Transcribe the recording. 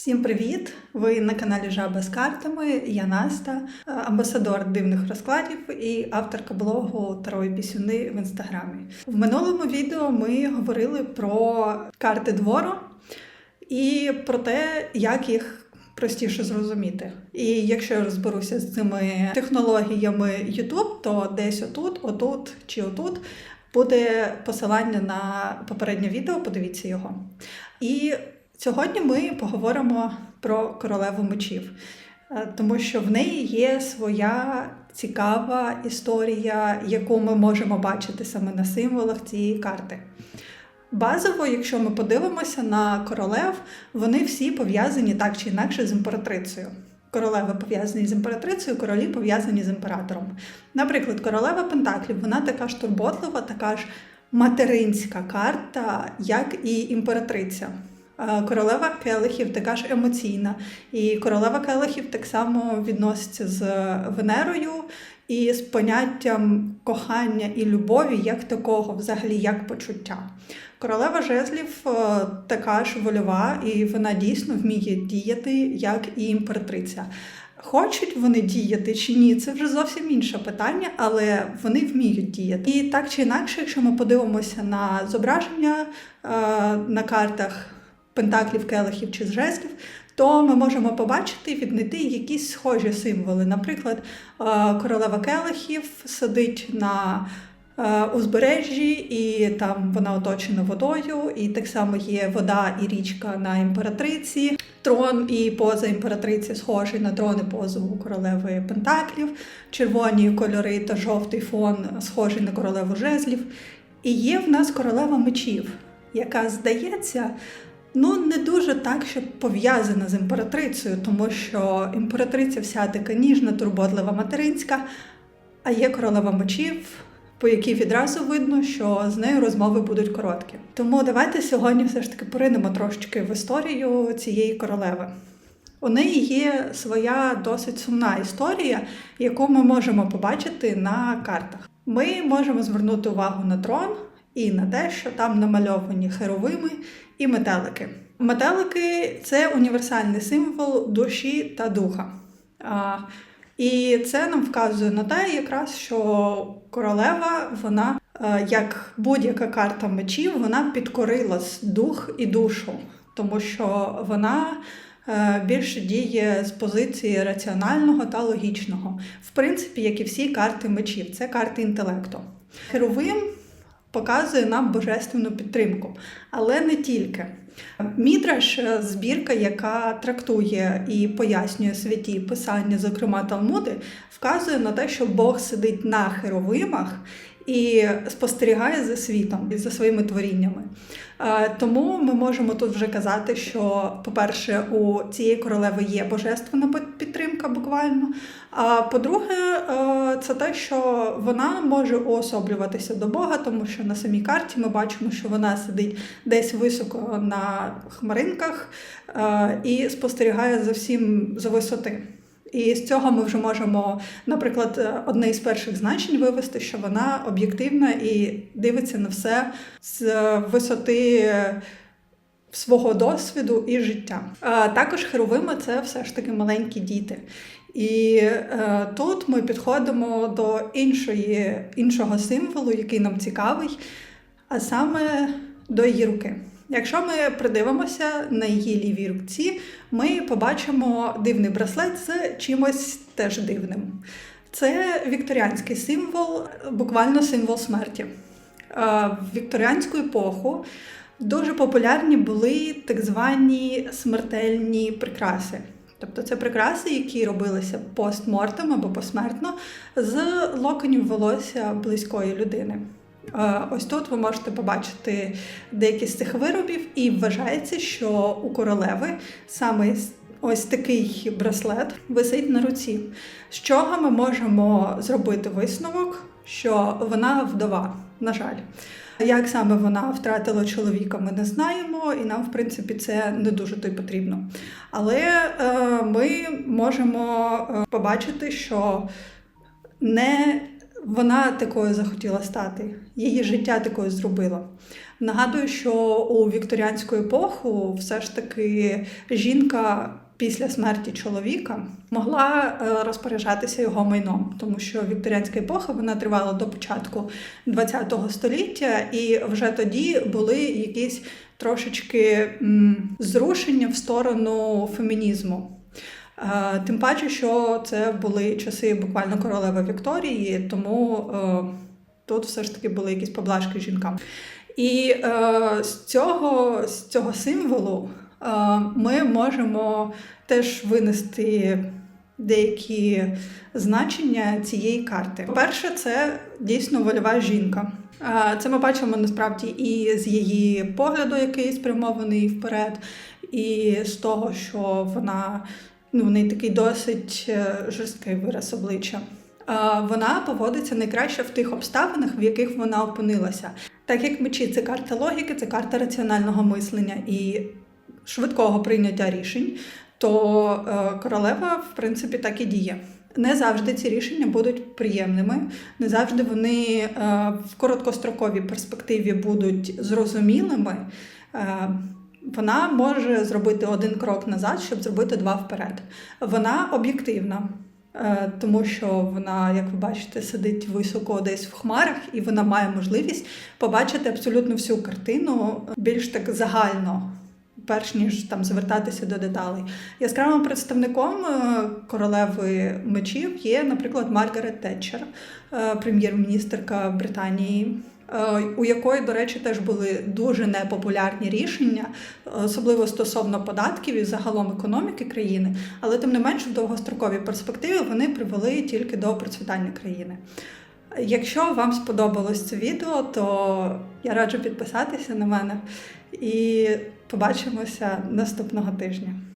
Всім привіт! Ви на каналі Жаба з картами. Я Наста, е, амбасадор дивних розкладів і авторка блогу Тарої Пісюни в інстаграмі. В минулому відео ми говорили про карти двору і про те, як їх простіше зрозуміти. І якщо я розберуся з цими технологіями YouTube, то десь отут, отут чи отут буде посилання на попереднє відео. Подивіться його. І Сьогодні ми поговоримо про королеву мечів, е, тому що в неї є своя цікава історія, яку ми можемо бачити саме на символах цієї карти. Базово, якщо ми подивимося на королев, вони всі пов'язані так чи інакше з імператрицею. Королеви пов'язані з імператрицею, королі пов'язані з імператором. Наприклад, королева Пентаклів, вона така ж турботлива, така ж материнська карта, як і імператриця. Королева келихів така ж емоційна, і королева келихів так само відноситься з Венерою і з поняттям кохання і любові як такого, взагалі як почуття. Королева жезлів е, така ж вольова, і вона дійсно вміє діяти, як і імператриця. Хочуть вони діяти чи ні, це вже зовсім інше питання, але вони вміють діяти. І так чи інакше, якщо ми подивимося на зображення е, на картах пентаклів, келихів чи жезлів, то ми можемо побачити і віднайти якісь схожі символи. Наприклад, е, королева келихів сидить на е, узбережжі, і там вона оточена водою, і так само є вода і річка на імператриці. Трон і поза імператриці схожий на трон і позу королеви Пентаклів, червоні кольори та жовтий фон схожий на королеву жезлів. І є в нас королева мечів, яка здається. Ну, не дуже так, щоб пов'язана з імператрицею, тому що імператриця вся така ніжна, турботлива материнська, а є королева мечів, по якій відразу видно, що з нею розмови будуть короткі. Тому давайте сьогодні все ж таки поринемо трошечки в історію цієї королеви. У неї є своя досить сумна історія, яку ми можемо побачити на картах. Ми можемо звернути увагу на трон і на те, що там намальовані херовими і метелики. Метелики це універсальний символ душі та духа. І це нам вказує на те, якраз що королева, вона, як будь-яка карта мечів, вона підкорила дух і душу, тому що вона. Більше діє з позиції раціонального та логічного, в принципі, як і всі карти мечів, це карти інтелекту. Херовим показує нам божественну підтримку, але не тільки. Мідраш збірка, яка трактує і пояснює святі писання, зокрема Талмуди, вказує на те, що Бог сидить на херовимах і спостерігає за світом і за своїми творіннями. Тому ми можемо тут вже казати, що, по-перше, у цієї королеви є божественна підтримка буквально. А по-друге, це те, що вона може уособлюватися до Бога, тому що на самій карті ми бачимо, що вона сидить десь високо на хмаринках і спостерігає за всім за висоти. І з цього ми вже можемо, наприклад, одне із перших значень вивести, що вона об'єктивна і дивиться на все з висоти свого досвіду і життя. Також херовими це все ж таки маленькі діти. І е, тут ми підходимо до іншої, іншого символу, який нам цікавий, а саме до її руки. Якщо ми придивимося на її лівій руці, ми побачимо дивний браслет з чимось теж дивним. Це вікторіанський символ, буквально символ смерті. В вікторіанську епоху дуже популярні були так звані смертельні прикраси. Тобто це прикраси, які робилися постмортем або посмертно з локонів волосся близької людини. Ось тут ви можете побачити деякі з цих виробів, і вважається, що у королеви саме ось такий браслет висить на руці. З чого ми можемо зробити висновок, що вона вдова, на жаль. Як саме вона втратила чоловіка, ми не знаємо, і нам, в принципі, це не дуже то й потрібно. Але е, ми можемо е, побачити, що не вона такою захотіла стати, її життя такою зробило. Нагадую, що у вікторіанську епоху все ж таки жінка після смерті чоловіка могла е, розпоряджатися його майном, тому що вікторіанська епоха вона тривала до початку ХХ століття, і вже тоді були якісь трошечки зрушення в сторону фемінізму. Е, Тим паче, що це були часи буквально королеви Вікторії, тому е, тут все ж таки були якісь поблажки жінкам. І е, з, цього, з цього символу ми можемо теж винести деякі значення цієї карти. По-перше, це дійсно вольова жінка. Це ми бачимо насправді і з її погляду, який спрямований вперед, і з того, що вона ну, в неї такий досить е, жорсткий вираз обличчя. Е, Вона поводиться найкраще в тих обставинах, в яких вона опинилася. Так як мечі це карта логіки, це карта раціонального мислення і швидкого прийняття рішень, то е, королева, в принципі, так і діє. Не завжди ці рішення будуть приємними, не завжди вони в короткостроковій перспективі будуть зрозумілими. Е, вона може зробити один крок назад, щоб зробити два вперед. Вона об'єктивна, е, тому що вона, як ви бачите, сидить високо десь в хмарах, і вона має можливість побачити абсолютно всю картину більш так загально. Перш ніж там звертатися до деталей. Яскравим представником е, королеви мечів є, наприклад, Маргарет Тетчер, е, прем'єр-міністерка Британії, е, у якої, до речі, теж були дуже непопулярні рішення, особливо стосовно податків і загалом економіки країни, але тим не менш в довгостроковій перспективі вони привели тільки до процвітання країни. Якщо вам сподобалось це відео, то я раджу підписатися на мене і побачимося наступного тижня.